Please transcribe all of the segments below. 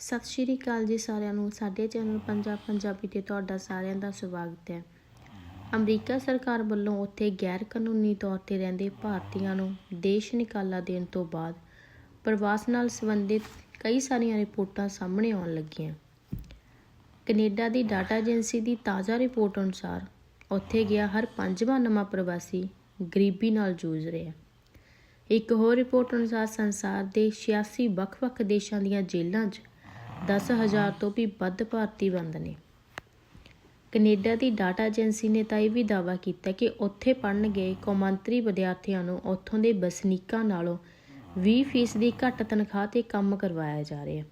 ਸਤਿ ਸ਼੍ਰੀ ਅਕਾਲ ਜੀ ਸਾਰਿਆਂ ਨੂੰ। ਸਾਡੇ ਚੈਨਲ ਪੰਜਾਬ ਪੰਜਾਬੀ ਤੇ ਤੁਹਾਡਾ ਸਾਰਿਆਂ ਦਾ ਸਵਾਗਤ ਹੈ। ਅਮਰੀਕਾ ਸਰਕਾਰ ਵੱਲੋਂ ਉੱਥੇ ਗੈਰ ਕਾਨੂੰਨੀ ਤੌਰ ਤੇ ਰਹਿੰਦੇ ਭਾਰਤੀਆਂ ਨੂੰ ਦੇਸ਼ ਨਿਕਾਲਾ ਦੇਣ ਤੋਂ ਬਾਅਦ ਪ੍ਰਵਾਸ ਨਾਲ ਸੰਬੰਧਿਤ ਕਈ ਸਾਰੀਆਂ ਰਿਪੋਰਟਾਂ ਸਾਹਮਣੇ ਆਉਣ ਲੱਗੀਆਂ। ਕੈਨੇਡਾ ਦੀ ਡਾਟਾ ਏਜੰਸੀ ਦੀ ਤਾਜ਼ਾ ਰਿਪੋਰਟ ਅਨੁਸਾਰ ਉੱਥੇ ਗਿਆ ਹਰ ਪੰਜਵਾਂ ਨਵਾਂ ਪ੍ਰਵਾਸੀ ਗਰੀਬੀ ਨਾਲ ਜੂਝ ਰਿਹਾ। ਇੱਕ ਹੋਰ ਰਿਪੋਰਟ ਅਨੁਸਾਰ ਸੰਸਾਰ ਦੇ 86 ਵੱਖ-ਵੱਖ ਦੇਸ਼ਾਂ ਦੀਆਂ ਜੇਲ੍ਹਾਂ 'ਚ 10000 ਤੋਂ ਵੀ ਵੱਧ ਭਾਰਤੀ ਬੰਦ ਨੇ। ਕੈਨੇਡਾ ਦੀ ਡਾਟਾ ਏਜੰਸੀ ਨੇ ਤਾਂ ਇਹ ਵੀ ਦਾਅਵਾ ਕੀਤਾ ਕਿ ਉੱਥੇ ਪੜ੍ਹਨ ਗਏ ਕੌਮਾਂਤਰੀ ਵਿਦਿਆਰਥੀਆਂ ਨੂੰ ਉੱਥੋਂ ਦੇ ਵਸਨੀਕਾਂ ਨਾਲੋਂ 20% ਦੀ ਘੱਟ ਤਨਖਾਹ ਤੇ ਕੰਮ ਕਰਵਾਇਆ ਜਾ ਰਿਹਾ।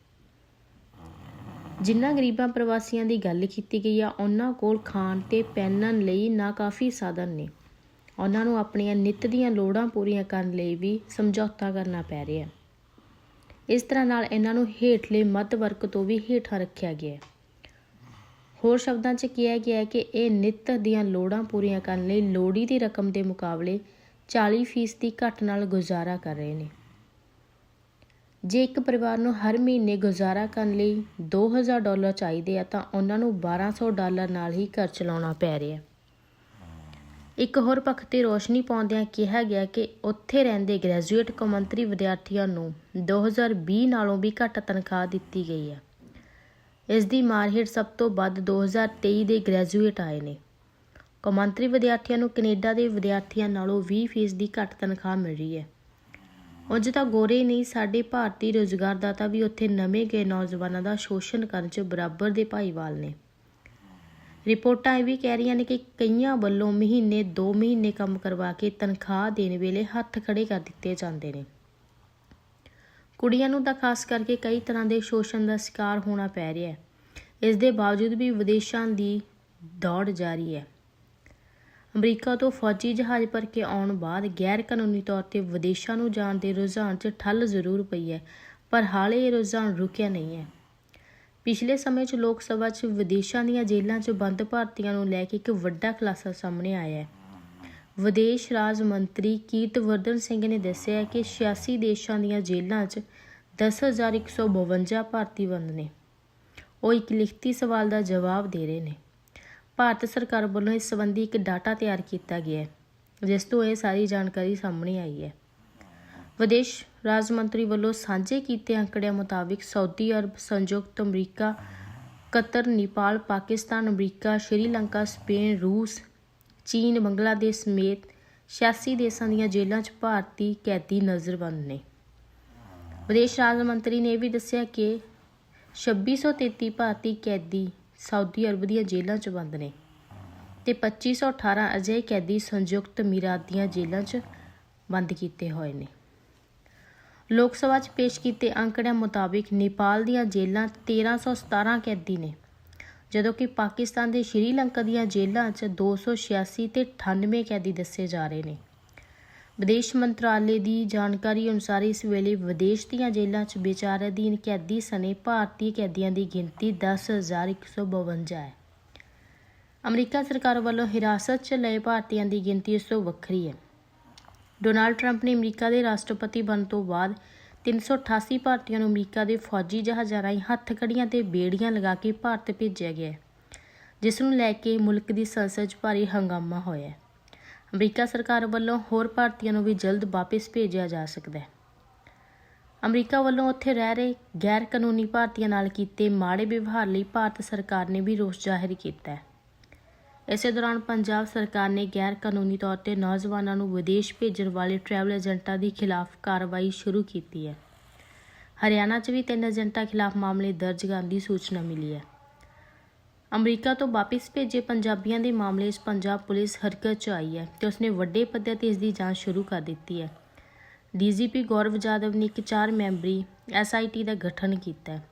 ਜਿਨ੍ਹਾਂ ਗਰੀਬਾਂ ਪ੍ਰਵਾਸੀਆਂ ਦੀ ਗੱਲ ਕੀਤੀ ਗਈ ਆ, ਉਹਨਾਂ ਕੋਲ ਖਾਣ ਤੇ ਪਹਿਨਣ ਲਈ ਨਾ ਕਾਫੀ ਸਾਧਨ ਨੇ। ਉਹਨਾਂ ਨੂੰ ਆਪਣੀਆਂ ਨਿੱਤ ਦੀਆਂ ਲੋੜਾਂ ਪੂਰੀਆਂ ਕਰਨ ਲਈ ਵੀ ਸਮਝੌਤਾ ਕਰਨਾ ਪੈ ਰਿਹਾ। ਇਸ ਤਰ੍ਹਾਂ ਨਾਲ ਇਹਨਾਂ ਨੂੰ ਹੇਠਲੇ ਮੱਧ ਵਰਗ ਤੋਂ ਵੀ ਹੇਠਾਂ ਰੱਖਿਆ ਗਿਆ ਹੈ। ਹੋਰ ਸ਼ਬਦਾਂ 'ਚ ਕਿਹਾ ਗਿਆ ਹੈ ਕਿ ਇਹ ਨਿੱਤ ਦੀਆਂ ਲੋੜਾਂ ਪੂਰੀਆਂ ਕਰਨ ਲਈ ਲੋੜੀ ਦੀ ਰਕਮ ਦੇ ਮੁਕਾਬਲੇ 40% ਦੀ ਘੱਟ ਨਾਲ ਗੁਜ਼ਾਰਾ ਕਰ ਰਹੇ ਨੇ। ਜੇ ਇੱਕ ਪਰਿਵਾਰ ਨੂੰ ਹਰ ਮਹੀਨੇ ਗੁਜ਼ਾਰਾ ਕਰਨ ਲਈ 2000 ਡਾਲਰ ਚਾਹੀਦੇ ਆ, ਤਾਂ ਉਹਨਾਂ ਨੂੰ 1200 ਡਾਲਰ ਨਾਲ ਹੀ ਘਰ ਚਲਾਉਣਾ ਪੈ ਰਿਹਾ ਇੱਕ ਹੋਰ ਪੱਖ ਤੇ ਰੋਸ਼ਨੀ ਪਾਉਂਦਿਆਂ ਕਿਹਾ ਗਿਆ ਕਿ ਉੱਥੇ ਰਹਿੰਦੇ ਗ੍ਰੈਜੂਏਟ ਕੌਮਾਂਤਰੀ ਵਿਦਿਆਰਥੀਆਂ ਨੂੰ 2020 ਨਾਲੋਂ ਵੀ ਘੱਟ ਤਨਖਾਹ ਦਿੱਤੀ ਗਈ ਹੈ। ਇਸ ਦੀ ਮਾਰ ਹੇਠ ਸਭ ਤੋਂ ਵੱਧ 2023 ਦੇ ਗ੍ਰੈਜੂਏਟ ਆਏ ਨੇ। ਕੌਮਾਂਤਰੀ ਵਿਦਿਆਰਥੀਆਂ ਨੂੰ ਕੈਨੇਡਾ ਦੇ ਵਿਦਿਆਰਥੀਆਂ ਨਾਲੋਂ 20% ਦੀ ਘੱਟ ਤਨਖਾਹ ਮਿਲ ਰਹੀ ਹੈ। ਉਂਝ ਤਾਂ ਗੋਰੇ ਨਹੀਂ, ਸਾਡੇ ਭਾਰਤੀ ਰੋਜ਼ਗਾਰਦਾਤਾ ਵੀ ਉੱਥੇ ਨਵੇਂ ਗਏ ਨੌਜਵਾਨਾਂ ਦਾ ਸ਼ੋਸ਼ਣ ਕਰਨ 'ਚ ਬਰਾਬਰ ਦੇ ਭਾਈਵਾਲ ਨੇ। ਰਿਪੋਰਟਾਂ ਇਹ ਵੀ ਕਹਿ ਰਹੀਆਂ ਨੇ ਕਿ ਕਈਆਂ ਵੱਲੋਂ ਮਹੀਨੇ 2 ਮਹੀਨੇ ਕੰਮ ਕਰਵਾ ਕੇ ਤਨਖਾਹ ਦੇਣ ਵੇਲੇ ਹੱਥ ਖੜੇ ਕਰ ਦਿੱਤੇ ਜਾਂਦੇ ਨੇ। ਕੁੜੀਆਂ ਨੂੰ ਤਾਂ ਖਾਸ ਕਰਕੇ ਕਈ ਤਰ੍ਹਾਂ ਦੇ ਸ਼ੋਸ਼ਣ ਦਾ ਸ਼ਿਕਾਰ ਹੋਣਾ ਪੈ ਰਿਹਾ ਹੈ। ਇਸ ਦੇ ਬਾਵਜੂਦ ਵੀ ਵਿਦੇਸ਼ਾਂ ਦੀ ਦੌੜ ਜਾਰੀ ਹੈ। ਅਮਰੀਕਾ ਤੋਂ ਫੌਜੀ ਜਹਾਜ਼ ਭਰ ਕੇ ਆਉਣ ਬਾਅਦ ਗੈਰ ਕਾਨੂੰਨੀ ਤੌਰ ਤੇ ਵਿਦੇਸ਼ਾਂ ਨੂੰ ਜਾਣ ਦੇ ਰੁਝਾਨ 'ਚ ਠੱਲ ਜ਼ਰੂਰ ਪਈ ਹੈ, ਪਰ ਹਾਲੇ ਇਹ ਰੁਝਾਨ ਰੁਕਿਆ ਨਹੀਂ ਹੈ। ਪਿਛਲੇ ਸਮੇਂ 'ਚ ਲੋਕ ਸਭਾ 'ਚ ਵਿਦੇਸ਼ਾਂ ਦੀਆਂ ਜੇਲ੍ਹਾਂ 'ਚ ਬੰਦ ਭਾਰਤੀਆਂ ਨੂੰ ਲੈ ਕੇ ਇੱਕ ਵੱਡਾ ਖੁਲਾਸਾ ਸਾਹਮਣੇ ਆਇਆ ਹੈ। ਵਿਦੇਸ਼ ਰਾਜ ਮੰਤਰੀ ਕੀਰਤਵਰਧਨ ਸਿੰਘ ਨੇ ਦੱਸਿਆ ਕਿ 86 ਦੇਸ਼ਾਂ ਦੀਆਂ ਜੇਲ੍ਹਾਂ 'ਚ 10152 ਭਾਰਤੀ ਬੰਦ ਨੇ। ਉਹ ਇੱਕ ਲਿਖਤੀ ਸਵਾਲ ਦਾ ਜਵਾਬ ਦੇ ਰਹੇ ਨੇ। ਭਾਰਤ ਸਰਕਾਰ ਵੱਲੋਂ ਇਸ ਸੰਬੰਧੀ ਇੱਕ ਡਾਟਾ ਤਿਆਰ ਕੀਤਾ ਗਿਆ ਹੈ, ਜਿਸ ਤੋਂ ਇਹ ਸਾਰੀ ਜਾਣਕਾਰੀ ਸਾਹਮਣੇ ਆਈ ਹੈ। ਵਿਦੇਸ਼ ਰਾਜ ਮੰਤਰੀ ਵੱਲੋਂ ਸਾਂਝੇ ਕੀਤੇ ਅੰਕੜਿਆਂ ਮੁਤਾਬਿਕ ਸਾਊਦੀ ਅਰਬ, ਸੰਯੁਕਤ America, Qatar, Nepal, Pakistan, America, Sri Lanka, Spain, ਰੂਸ, ਚੀਨ, ਬੰਗਲਾਦੇਸ਼ ਸਮੇਤ 86 ਦੇਸ਼ਾਂ ਦੀਆਂ ਜੇਲ੍ਹਾਂ 'ਚ ਭਾਰਤੀ ਕੈਦੀ ਨਜ਼ਰਬੰਦ ਨੇ। ਵਿਦੇਸ਼ ਰਾਜ ਮੰਤਰੀ ਨੇ ਇਹ ਵੀ ਦੱਸਿਆ ਕਿ 2633 ਭਾਰਤੀ ਕੈਦੀ ਸਾਊਦੀ ਅਰਬ ਦੀਆਂ ਜੇਲ੍ਹਾਂ 'ਚ ਬੰਦ ਨੇ ਤੇ 2518 ਅਜਿਹੇ ਕੈਦੀ ਸੰਯੁਕਤ ਅਮੀਰਾਤ ਦੀਆਂ ਜੇਲ੍ਹਾਂ 'ਚ ਬੰਦ ਕੀਤੇ ਹੋਏ ਨੇ। ਲੋਕ ਸਭਾ 'ਚ ਪੇਸ਼ ਕੀਤੇ ਅੰਕੜਿਆਂ ਮੁਤਾਬਿਕ ਨੇਪਾਲ ਦੀਆਂ ਜੇਲ੍ਹਾਂ 'ਚ 1317 ਕੈਦੀ ਨੇ, ਜਦੋਂ ਕਿ ਪਾਕਿਸਤਾਨ ਦੇ ਸ਼੍ਰੀਲੰਕਾ ਦੀਆਂ ਜੇਲ੍ਹਾਂ 'ਚ 286 ਤੇ 98 ਕੈਦੀ ਦੱਸੇ ਜਾ ਰਹੇ ਨੇ। ਵਿਦੇਸ਼ ਮੰਤਰਾਲੇ ਦੀ ਜਾਣਕਾਰੀ ਅਨੁਸਾਰ ਇਸ ਵੇਲੇ ਵਿਦੇਸ਼ ਦੀਆਂ ਜੇਲ੍ਹਾਂ 'ਚ ਵਿਚਾਰ ਅਧੀਨ ਕੈਦੀ ਸਣੇ ਭਾਰਤੀ ਕੈਦੀਆਂ ਦੀ ਗਿਣਤੀ 10152 ਹੈ। ਅਮਰੀਕਾ ਸਰਕਾਰ ਵੱਲੋਂ ਹਿਰਾਸਤ 'ਚ ਲਏ ਭਾਰਤੀਆਂ ਦੀ ਗਿਣਤੀ ਇਸ ਤੋਂ ਵੱਖਰੀ ਹੈ। ਡੋਨਾਲਡ ਟਰੰਪ ਨੇ ਅਮਰੀਕਾ ਦੇ ਰਾਸ਼ਟਰਪਤੀ ਬਣਨ ਤੋਂ ਬਾਅਦ 388 ਭਾਰਤੀਆਂ ਨੂੰ ਅਮਰੀਕਾ ਦੇ ਫੌਜੀ ਜਹਾਜ਼ਾਂ ਰਾਹੀਂ ਹੱਥਕੜੀਆਂ ਤੇ ਬੇੜੀਆਂ ਲਗਾ ਕੇ ਭਾਰਤ ਭੇਜਿਆ ਗਿਆ ਹੈ, ਜਿਸ ਨੂੰ ਲੈ ਕੇ ਮੁਲਕ ਦੀ ਸੰਸਦ 'ਚ ਭਾਰੀ ਹੰਗਾਮਾ ਹੋਇਆ ਹੈ। ਅਮਰੀਕਾ ਸਰਕਾਰ ਵੱਲੋਂ ਹੋਰ ਭਾਰਤੀਆਂ ਨੂੰ ਵੀ ਜਲਦ ਵਾਪਸ ਭੇਜਿਆ ਜਾ ਸਕਦਾ ਹੈ। ਅਮਰੀਕਾ ਵੱਲੋਂ ਉੱਥੇ ਰਹਿ ਰਹੇ ਗੈਰ ਕਾਨੂੰਨੀ ਭਾਰਤੀਆਂ ਨਾਲ ਕੀਤੇ ਮਾੜੇ ਵਿਵਹਾਰ ਲਈ ਭਾਰਤ ਸਰਕਾਰ ਨੇ ਵੀ ਰੋਸ ਜ਼ਾਹਿਰ ਕੀਤਾ ਹੈ। ਇਸੇ ਦੌਰਾਨ ਪੰਜਾਬ ਸਰਕਾਰ ਨੇ ਗੈਰ ਕਾਨੂੰਨੀ ਤੌਰ ਤੇ ਨੌਜਵਾਨਾਂ ਨੂੰ ਵਿਦੇਸ਼ ਭੇਜਣ ਵਾਲੇ ਟਰੈਵਲ ਏਜੰਟਾਂ ਦੇ ਖਿਲਾਫ ਕਾਰਵਾਈ ਸ਼ੁਰੂ ਕੀਤੀ ਹੈ। ਹਰਿਆਣਾ 'ਚ ਵੀ ਤਿੰਨ ਏਜੰਟਾਂ ਖਿਲਾਫ ਮਾਮਲੇ ਦਰਜ ਕਰਨ ਦੀ ਸੂਚਨਾ ਮਿਲੀ ਹੈ। ਅਮਰੀਕਾ ਤੋਂ ਵਾਪਸ ਭੇਜੇ ਪੰਜਾਬੀਆਂ ਦੇ ਮਾਮਲੇ 'ਚ ਪੰਜਾਬ ਪੁਲਿਸ ਹਰਕਤ 'ਚ ਆਈ ਹੈ ਤੇ ਉਸਨੇ ਵੱਡੇ ਪੱਧਰ ਤੇ ਇਸ ਦੀ ਜਾਂਚ ਸ਼ੁਰੂ ਕਰ ਦਿੱਤੀ ਹੈ। ਡੀਜੀਪੀ ਗੌਰਵ ਜਾਦਵ ਨੇ ਇੱਕ ਚਾਰ ਮੈਂਬਰੀ ਐਸਆਈਟੀ ਦਾ ਗਠਨ ਕੀਤਾ ਹੈ।